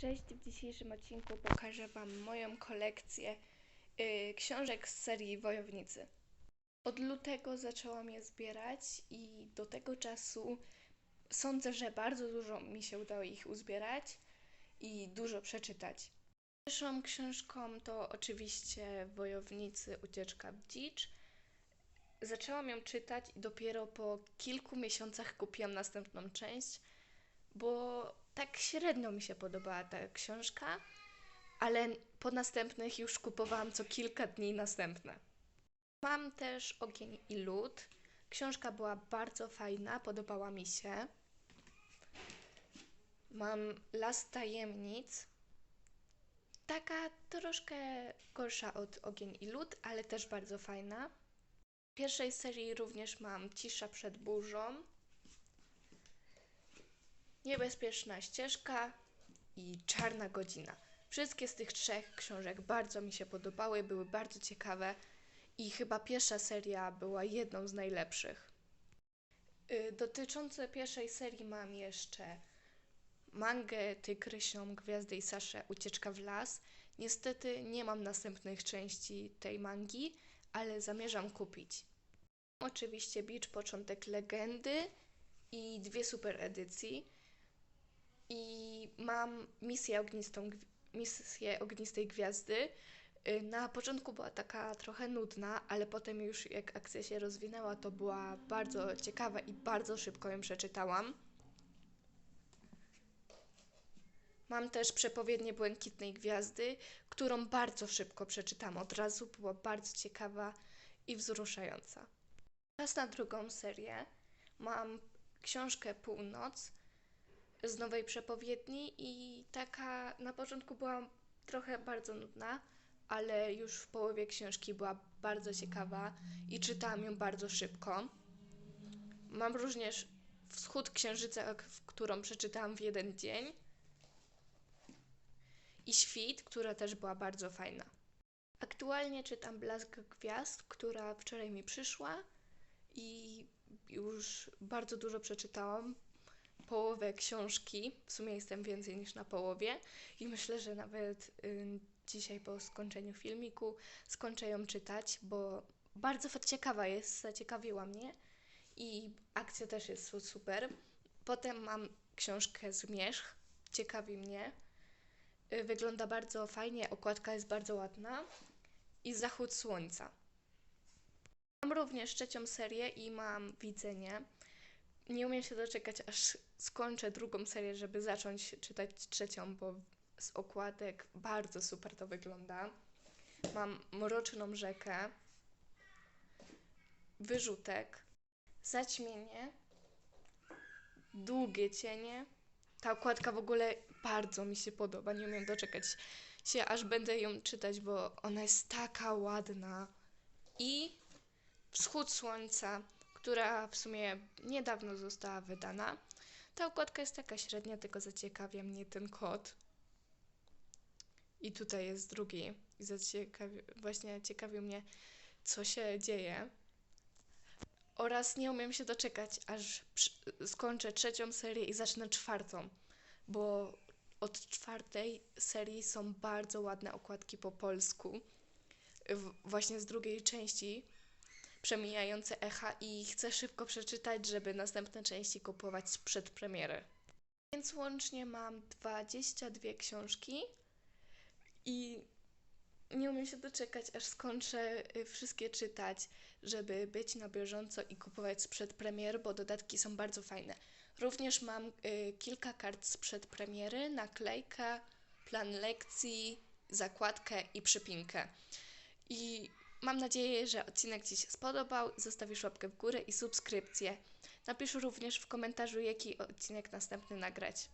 Cześć, w dzisiejszym odcinku pokażę Wam moją kolekcję y, książek z serii Wojownicy. Od lutego zaczęłam je zbierać i do tego czasu sądzę, że bardzo dużo mi się udało ich uzbierać i dużo przeczytać. Pierwszą książką to oczywiście Wojownicy Ucieczka w dzicz. Zaczęłam ją czytać i dopiero po kilku miesiącach kupiłam następną część bo tak średnio mi się podobała ta książka, ale po następnych już kupowałam co kilka dni następne. Mam też Ogień i Lód. Książka była bardzo fajna, podobała mi się. Mam Las Tajemnic. Taka troszkę gorsza od Ogień i Lód, ale też bardzo fajna. W pierwszej serii również mam Cisza przed burzą. Niebezpieczna ścieżka i Czarna godzina. Wszystkie z tych trzech książek bardzo mi się podobały, były bardzo ciekawe i chyba pierwsza seria była jedną z najlepszych. Y, Dotyczące pierwszej serii mam jeszcze mangę Tygrysią, Gwiazdę i Saszę, Ucieczka w las. Niestety nie mam następnych części tej mangi, ale zamierzam kupić. Oczywiście Beach Początek Legendy i dwie super edycji. I mam misję, ognistą, misję Ognistej Gwiazdy. Y, Na początku była taka trochę nudna, ale potem już jak akcja się rozwinęła, to była bardzo ciekawa i bardzo szybko ją przeczytałam. Mam też przepowiednię Błękitnej Gwiazdy, którą bardzo szybko przeczytałam od razu, była bardzo ciekawa i wzruszająca. Czas na drugą serię. Mam książkę Północ z nowej przepowiedni i taka na początku była trochę bardzo nudna, ale już w połowie książki była bardzo ciekawa i czytałam ją bardzo szybko. Mam również Wschód Księżyca, którą przeczytałam w jeden dzień i Świt, która też była bardzo fajna. Aktualnie czytam Blask Gwiazd, która wczoraj mi przyszła i już bardzo dużo przeczytałam połowę książki. W sumie jestem więcej niż na połowie i myślę, że nawet ym, dzisiaj po skończeniu filmiku skończę ją czytać, bo bardzo ciekawa jest, zaciekawiła mnie i akcja też jest su- super. Potem mam książkę Zmierzch, ciekawi mnie. Y, Wygląda bardzo fajnie, okładka jest bardzo ładna i Zachód Słońca. Mam również trzecią serię i mam Widzenie. Nie umiem się doczekać, aż skończę drugą serię, żeby zacząć czytać trzecią, bo z okładek bardzo super to wygląda. Mam Mroczną Rzekę, Wyrzutek, Zaćmienie, Długie Cienie. Ta okładka w ogóle bardzo mi się podoba. Nie umiem doczekać się, aż będę ją czytać, bo ona jest taka ładna. I Wschód Słońca, która w sumie niedawno została wydana. Ta okładka jest taka średnia, tylko zaciekawia mnie ten kod. I tutaj jest drugi. I zaciekawi, właśnie ciekawi mnie, co się dzieje. Oraz nie umiem się doczekać, aż skończę trzecią serię i zacznę czwartą, bo od czwartej serii są bardzo ładne okładki po polsku. W, właśnie z drugiej części przemijające echa i chcę szybko przeczytać, żeby następne części kupować z przedpremiery. Więc łącznie mam 22 książki i nie umiem się doczekać, aż skończę y, wszystkie czytać, żeby być na bieżąco i kupować z przedpremier, bo dodatki są bardzo fajne. Również mam y, kilka kart z przedpremiery, naklejkę, plan lekcji, zakładkę i przypinkę. I mam nadzieję, że odcinek Ci się spodobał. Zostawisz łapkę w górę i subskrypcję. Napisz również w komentarzu, jaki odcinek następny nagrać.